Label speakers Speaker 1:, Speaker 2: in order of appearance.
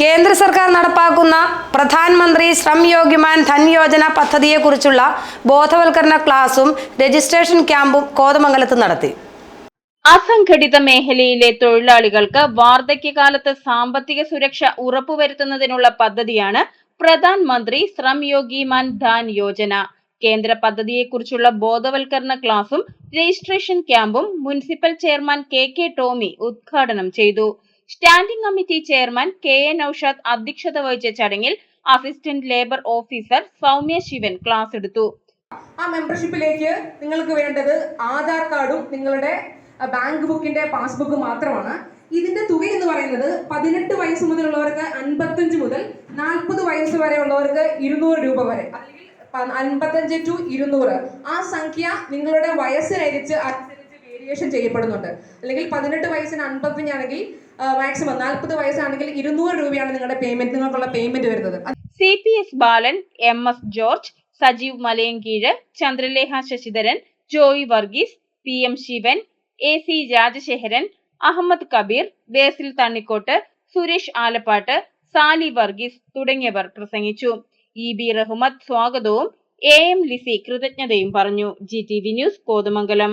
Speaker 1: കേന്ദ്ര സർക്കാർ നടപ്പാക്കുന്ന പ്രധാനമന്ത്രി ശ്രം യോഗിമാൻ ധൻ യോജന പദ്ധതിയെക്കുറിച്ചുള്ള ബോധവൽക്കരണ ക്ലാസും രജിസ്ട്രേഷൻ ക്യാമ്പും കോതമംഗലത്ത് നടത്തി.
Speaker 2: അസംഘടിത മേഖലയിലെ തൊഴിലാളികൾക്ക് വാർദ്ധക്യകാലത്ത് സാമ്പത്തിക സുരക്ഷ ഉറപ്പുവരുത്തുന്നതിനുള്ള പദ്ധതിയാണ് പ്രധാൻ മന്ത്രി ശ്രം യോഗി മാൻ ധാൻ യോജന. കേന്ദ്ര പദ്ധതിയെക്കുറിച്ചുള്ള ബോധവൽക്കരണ ക്ലാസും രജിസ്ട്രേഷൻ ക്യാമ്പും municipal chairman K K Tomy ഉദ്ഘാടനം ചെയ്തു. Standing committee chairman K N Aushad അധ്യക്ഷത വഹിച്ച ചടങ്ങിൽ assistant labour officer Soumya Sivan class എടുത്തു.
Speaker 3: ആ മെമ്പർഷിപ്പിലേക്ക് നിങ്ങൾക്ക് വേണ്ടത് ആധാർ കാർഡും നിങ്ങളുടെ ബാങ്ക് ബുക്കിന്റെ പാസ്ബുക്ക് മാത്രമാണ്. ഇതിന്റെ തുക എന്ന് പറയുന്നത് പതിനെട്ട് വയസ്സ് മുതലുള്ളവർക്ക് അൻപത്തഞ്ച് മുതൽ നാൽപ്പത് വയസ്സ് വരെ ഉള്ളവർക്ക് ഇരുന്നൂറ് രൂപ വരെ അല്ലെങ്കിൽ അൻപത്തഞ്ച് ടു ഇരുന്നൂറ്. ആ സംഖ്യ നിങ്ങളുടെ വയസ്സിനനുസരിച്ച് വേരിയേഷൻ ചെയ്യപ്പെടുന്നുണ്ട്. അല്ലെങ്കിൽ പതിനെട്ട് വയസ്സിന് അൻപത്തഞ്ചാണെങ്കിൽ മാക്സിമം നാൽപ്പത് വയസ്സാണെങ്കിൽ ഇരുന്നൂറ് രൂപയാണ് നിങ്ങളുടെ പേയ്മെന്റ് നിങ്ങൾക്കുള്ള പേയ്മെന്റ് വരുന്നത്.
Speaker 2: C P S Balan M S George Sajeev Malayinkeezhu Chandralekha Sasidharan Joy Varghese P M Sivan A C Rajasekharan Ahammed Kabeer Basil Thannikkot Suresh Alappatt Sali Varghese തുടങ്ങിയവർ പ്രസംഗിച്ചു. ഇ ബി റഹ്മത്ത് സ്വാഗതവും A M Lizy കൃതജ്ഞതയും പറഞ്ഞു. G T V news Kothamangalam.